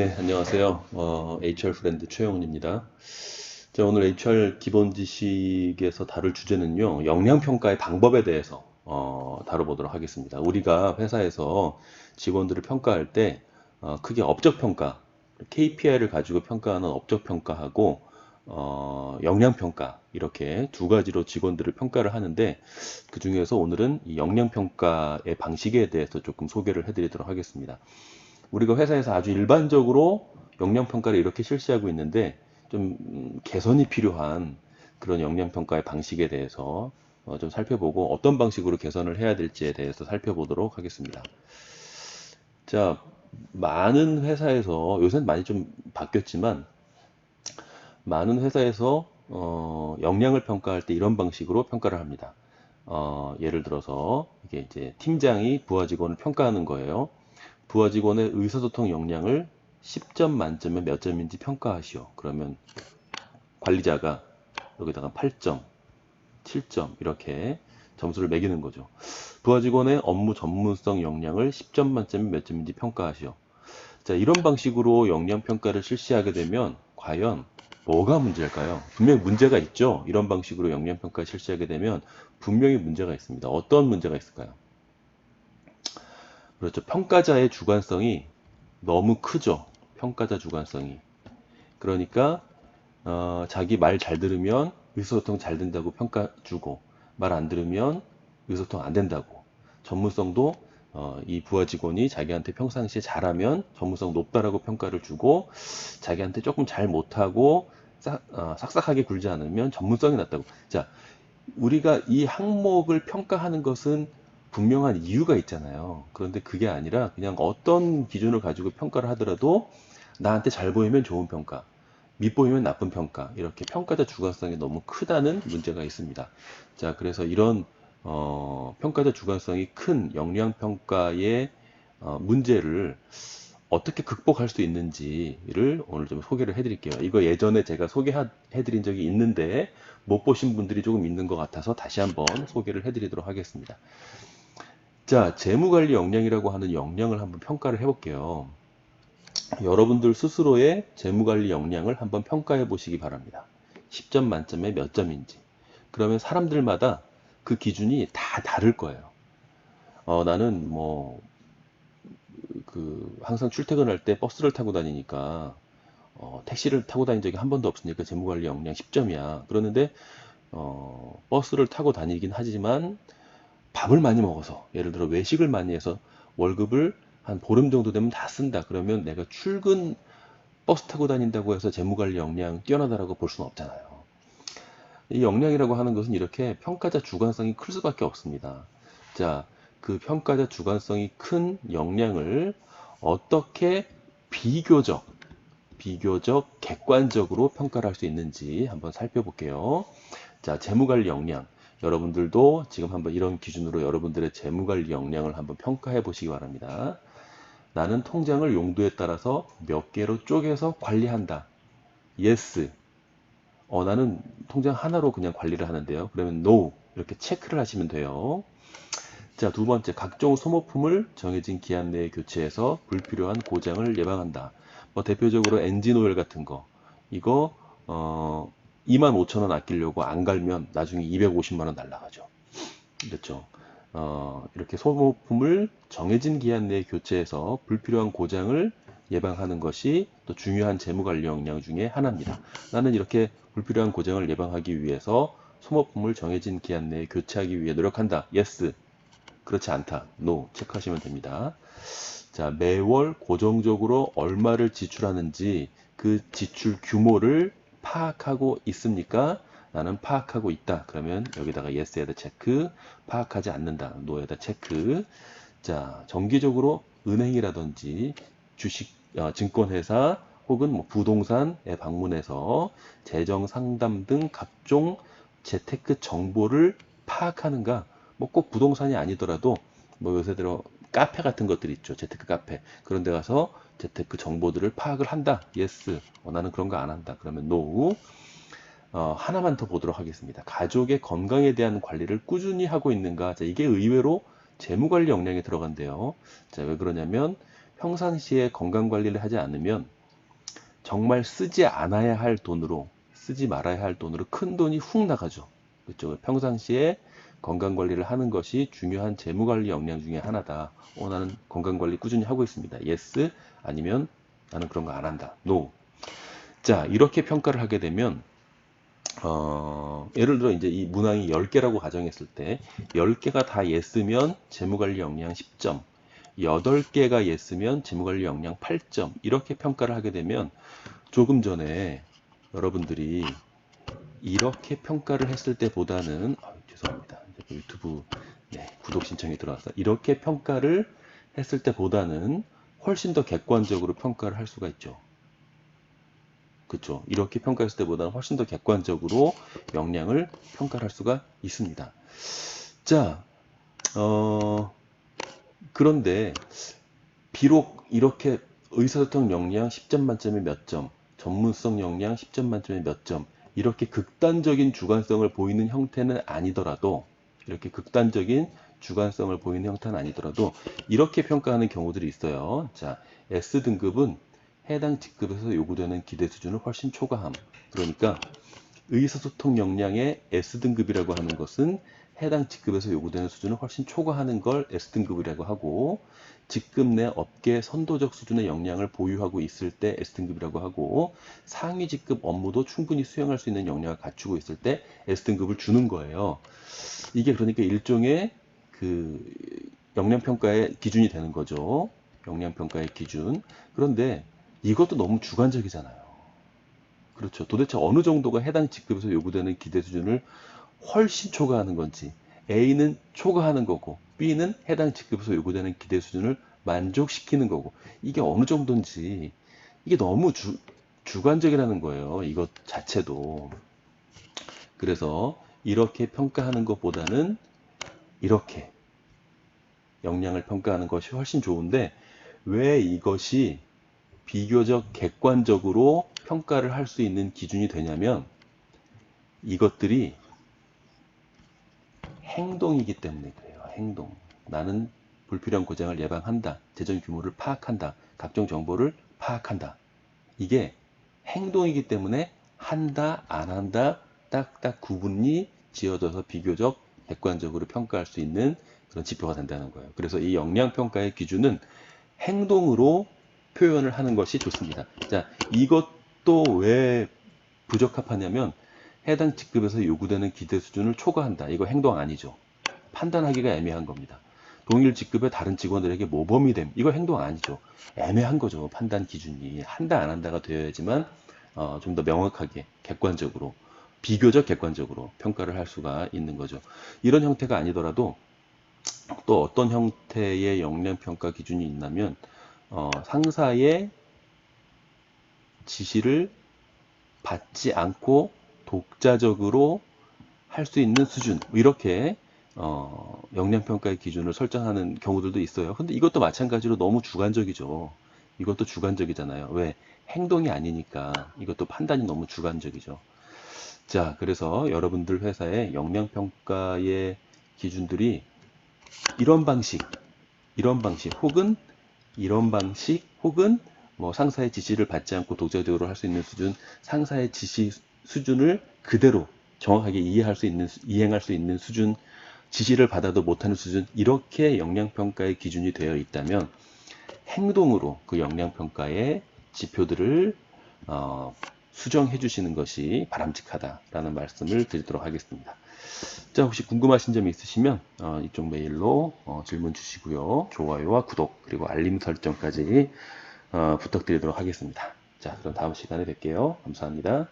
네, 안녕하세요. 어, HR 프렌드 최영훈입니다. 자, 오늘 HR 기본 지식에서 다룰 주제는요, 역량평가의 방법에 대해서 어, 다뤄보도록 하겠습니다. 우리가 회사에서 직원들을 평가할 때 어, 크게 업적평가, KPI를 가지고 평가하는 업적평가하고 어, 역량평가 이렇게 두 가지로 직원들을 평가를 하는데 그 중에서 오늘은 이 역량평가의 방식에 대해서 조금 소개를 해드리도록 하겠습니다. 우리가 회사에서 아주 일반적으로 역량 평가를 이렇게 실시하고 있는데 좀 음, 개선이 필요한 그런 역량 평가의 방식에 대해서 어, 좀 살펴보고 어떤 방식으로 개선을 해야 될지에 대해서 살펴보도록 하겠습니다. 자, 많은 회사에서 요새는 많이 좀 바뀌었지만 많은 회사에서 어, 역량을 평가할 때 이런 방식으로 평가를 합니다. 어, 예를 들어서 이게 이제 팀장이 부하 직원을 평가하는 거예요. 부하 직원의 의사소통 역량을 10점 만점에 몇 점인지 평가하시오. 그러면 관리자가 여기다가 8점, 7점 이렇게 점수를 매기는 거죠. 부하 직원의 업무 전문성 역량을 10점 만점에 몇 점인지 평가하시오. 자, 이런 방식으로 역량 평가를 실시하게 되면 과연 뭐가 문제일까요? 분명히 문제가 있죠. 이런 방식으로 역량 평가 실시하게 되면 분명히 문제가 있습니다. 어떤 문제가 있을까요? 그렇죠. 평가자의 주관성이 너무 크죠. 평가자 주관성이. 그러니까 어, 자기 말 잘 들으면 의사소통 잘 된다고 평가 주고 말 안 들으면 의사소통 안 된다고. 전문성도 어, 이 부하 직원이 자기한테 평상시에 잘하면 전문성 높다라고 평가를 주고 자기한테 조금 잘 못하고 싹, 어, 삭삭하게 굴지 않으면 전문성이 낮다고. 자, 우리가 이 항목을 평가하는 것은 분명한 이유가 있잖아요. 그런데 그게 아니라 그냥 어떤 기준을 가지고 평가를 하더라도 나한테 잘 보이면 좋은 평가, 밉보이면 나쁜 평가, 이렇게 평가자 주관성이 너무 크다는 문제가 있습니다. 자, 그래서 이런 어, 평가자 주관성이 큰 역량 평가의 어, 문제를 어떻게 극복할 수 있는지를 오늘 좀 소개를 해드릴게요. 이거 예전에 제가 소개해드린 적이 있는데 못 보신 분들이 조금 있는 것 같아서 다시 한번 소개를 해드리도록 하겠습니다. 자, 재무관리 역량이라고 하는 역량을 한번 평가를 해볼게요. 여러분들 스스로의 재무관리 역량을 한번 평가해 보시기 바랍니다. 10점 만점에 몇 점인지. 그러면 사람들마다 그 기준이 다 다를 거예요. 어, 나는 뭐, 그, 항상 출퇴근할 때 버스를 타고 다니니까, 어, 택시를 타고 다닌 적이 한 번도 없으니까 재무관리 역량 10점이야. 그러는데, 어, 버스를 타고 다니긴 하지만, 밥을 많이 먹어서, 예를 들어 외식을 많이 해서 월급을 한 보름 정도 되면 다 쓴다. 그러면 내가 출근 버스 타고 다닌다고 해서 재무관리 역량 뛰어나다라고 볼 수는 없잖아요. 이 역량이라고 하는 것은 이렇게 평가자 주관성이 클 수밖에 없습니다. 자, 그 평가자 주관성이 큰 역량을 어떻게 비교적, 비교적 객관적으로 평가를 할 수 있는지 한번 살펴볼게요. 자, 재무관리 역량. 여러분들도 지금 한번 이런 기준으로 여러분들의 재무관리 역량을 한번 평가해 보시기 바랍니다. 나는 통장을 용도에 따라서 몇 개로 쪼개서 관리한다. yes. 어, 나는 통장 하나로 그냥 관리를 하는데요. 그러면 no. 이렇게 체크를 하시면 돼요. 자, 두 번째, 각종 소모품을 정해진 기한 내에 교체해서 불필요한 고장을 예방한다. 뭐 대표적으로 엔진 오일 같은 거. 이거 어 2만 5천 원 아끼려고 안 갈면 나중에 250만 원 날라가죠. 그렇죠. 어, 이렇게 소모품을 정해진 기한 내에 교체해서 불필요한 고장을 예방하는 것이 또 중요한 재무관리 역량 중에 하나입니다. 나는 이렇게 불필요한 고장을 예방하기 위해서 소모품을 정해진 기한 내에 교체하기 위해 노력한다. yes. 그렇지 않다. no. 체크하시면 됩니다. 자, 매월 고정적으로 얼마를 지출하는지 그 지출 규모를 파악하고 있습니까? 나는 파악하고 있다. 그러면 여기다가 yes에다 체크, 파악하지 않는다. no에다 체크. 자, 정기적으로 은행이라든지 주식, 어, 증권회사 혹은 뭐 부동산에 방문해서 재정 상담 등 각종 재테크 정보를 파악하는가? 뭐 꼭 부동산이 아니더라도 뭐 요새 들어 카페 같은 것들 있죠. 재테크 카페. 그런 데 가서 재테크 정보들을 파악을 한다. yes. 어, 나는 그런 거 안 한다. 그러면 no. 어, 하나만 더 보도록 하겠습니다. 가족의 건강에 대한 관리를 꾸준히 하고 있는가? 자, 이게 의외로 재무관리 역량에 들어간대요. 자, 왜 그러냐면 평상시에 건강 관리를 하지 않으면 정말 쓰지 않아야 할 돈으로 쓰지 말아야 할 돈으로 큰 돈이 훅 나가죠. 그렇죠. 평상시에 건강 관리를 하는 것이 중요한 재무 관리 역량 중에 하나다. 어, 나는 건강 관리 꾸준히 하고 있습니다. yes 아니면 나는 그런 거 안 한다. no. 자, 이렇게 평가를 하게 되면 어, 예를 들어 이제 이 문항이 10개라고 가정했을 때 10개가 다 yes면 재무관리 역량 10점 8개가 yes면 재무관리 역량 8점 이렇게 평가를 하게 되면 조금 전에 여러분들이 이렇게 평가를 했을 때보다는 아, 죄송합니다 유튜브 네, 구독 신청이 들어왔어 이렇게 평가를 했을 때보다는 훨씬 더 객관적으로 평가를 할 수가 있죠 그쵸. 이렇게 평가했을 때보다는 훨씬 더 객관적으로 역량을 평가할 수가 있습니다. 자, 어, 그런데 비록 이렇게 의사소통 역량 10점 만점에 몇 점, 전문성 역량 10점 만점에 몇 점, 이렇게 극단적인 주관성을 보이는 형태는 아니더라도, 이렇게 극단적인 주관성을 보이는 형태는 아니더라도, 이렇게 평가하는 경우들이 있어요. 자, S등급은 해당 직급에서 요구되는 기대 수준을 훨씬 초과함. 그러니까 의사소통 역량의 S등급이라고 하는 것은 해당 직급에서 요구되는 수준을 훨씬 초과하는 걸 S등급이라고 하고 직급 내 업계 선도적 수준의 역량을 보유하고 있을 때 S등급이라고 하고 상위 직급 업무도 충분히 수행할 수 있는 역량을 갖추고 있을 때 S등급을 주는 거예요. 이게 그러니까 일종의 그 역량평가의 기준이 되는 거죠. 역량평가의 기준. 그런데 이것도 너무 주관적이잖아요. 그렇죠. 도대체 어느 정도가 해당 직급에서 요구되는 기대 수준을 훨씬 초과하는 건지 A는 초과하는 거고 B는 해당 직급에서 요구되는 기대 수준을 만족시키는 거고 이게 어느 정도인지 이게 너무 주, 주관적이라는 거예요. 이것 자체도. 그래서 이렇게 평가하는 것보다는 이렇게 역량을 평가하는 것이 훨씬 좋은데 왜 이것이 비교적 객관적으로 평가를 할 수 있는 기준이 되냐면 이것들이 행동이기 때문에 그래요. 행동. 나는 불필요한 고장을 예방한다. 재정 규모를 파악한다. 각종 정보를 파악한다. 이게 행동이기 때문에 한다, 안 한다, 딱딱 구분이 지어져서 비교적 객관적으로 평가할 수 있는 그런 지표가 된다는 거예요. 그래서 이 역량 평가의 기준은 행동으로 표현을 하는 것이 좋습니다. 자, 이것도 왜 부적합하냐면 해당 직급에서 요구되는 기대 수준을 초과한다. 이거 행동 아니죠. 판단하기가 애매한 겁니다. 동일 직급의 다른 직원들에게 모범이 됨. 이거 행동 아니죠. 애매한 거죠. 판단 기준이. 한다 안 한다가 되어야지만 어, 좀 더 명확하게 객관적으로 비교적 객관적으로 평가를 할 수가 있는 거죠. 이런 형태가 아니더라도 또 어떤 형태의 역량 평가 기준이 있냐면 어, 상사의 지시를 받지 않고 독자적으로 할 수 있는 수준 이렇게 어, 역량평가의 기준을 설정하는 경우들도 있어요. 근데 이것도 마찬가지로 너무 주관적이죠. 이것도 주관적이잖아요. 왜? 행동이 아니니까 이것도 판단이 너무 주관적이죠. 자, 그래서 여러분들 회사의 역량평가의 기준들이 이런 방식, 이런 방식 혹은 이런 방식 혹은 뭐 상사의 지시를 받지 않고 독자적으로 할 수 있는 수준, 상사의 지시 수준을 그대로 정확하게 이해할 수 있는 이행할 수 있는 수준, 지시를 받아도 못하는 수준 이렇게 역량평가의 기준이 되어 있다면 행동으로 그 역량평가의 지표들을 어, 수정해 주시는 것이 바람직하다라는 말씀을 드리도록 하겠습니다. 자, 혹시 궁금하신 점이 있으시면 어, 이쪽 메일로 어, 질문 주시고요. 좋아요와 구독 그리고 알림 설정까지 어, 부탁드리도록 하겠습니다. 자, 그럼 다음 시간에 뵐게요. 감사합니다.